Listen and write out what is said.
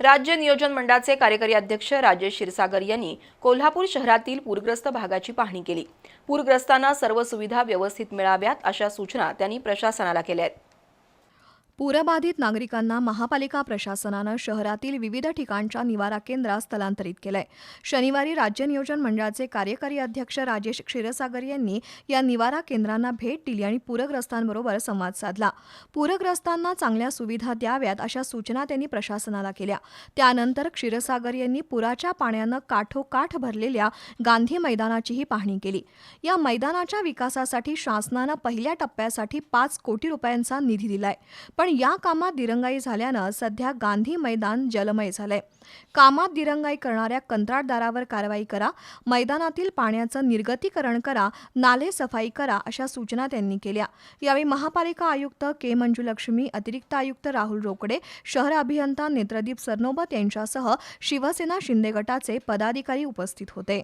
राज्य नियोजन मंडळाचे कार्यकारी अध्यक्ष राजेश क्षीरसागर यांनी कोल्हापूर शहरातील पूरग्रस्त भागाची पाहणी केली. पूरग्रस्तांना सर्व सुविधा व्यवस्थित मिळाव्यात अशा सूचना त्यांनी प्रशासनाला केल्या आहेत. पूरबाधित नागरिकांना महापालिका प्रशासनानं शहरातील विविध ठिकाणच्या निवारा केंद्रात स्थलांतरित केलंय. शनिवारी राज्य नियोजन मंडळाचे कार्यकारी अध्यक्ष राजेश क्षीरसागर यांनी या निवारा केंद्रांना भेट दिली आणि पूरग्रस्तांबरोबर संवाद साधला. पूरग्रस्तांना चांगल्या सुविधा द्याव्यात अशा सूचना त्यांनी प्रशासनाला केल्या. त्यानंतर क्षीरसागर यांनी पुराच्या पाण्यानं काठोकाठ भरलेल्या गांधी मैदानाचीही पाहणी केली. या मैदानाच्या विकासासाठी शासनानं पहिल्या टप्प्यासाठी पाच कोटी रुपयांचा निधी दिलाय. पण या कामात दिरंगाई झाल्यानं सध्या गांधी मैदान जलमय झालंय. कामात दिरंगाई करणाऱ्या कंत्राटदारावर कारवाई करा मैदानातील पाण्याचं निर्गतीकरण करा नाले सफाई करा अशा सूचना त्यांनी केल्या. यावेळी महापालिका आयुक्त के मंजुलक्ष्मी अतिरिक्त आयुक्त राहुल रोकडे शहर अभियंता नेत्रदीप सरनोबत यांच्यासह शिवसेना शिंदे गटाचे पदाधिकारी उपस्थित होते.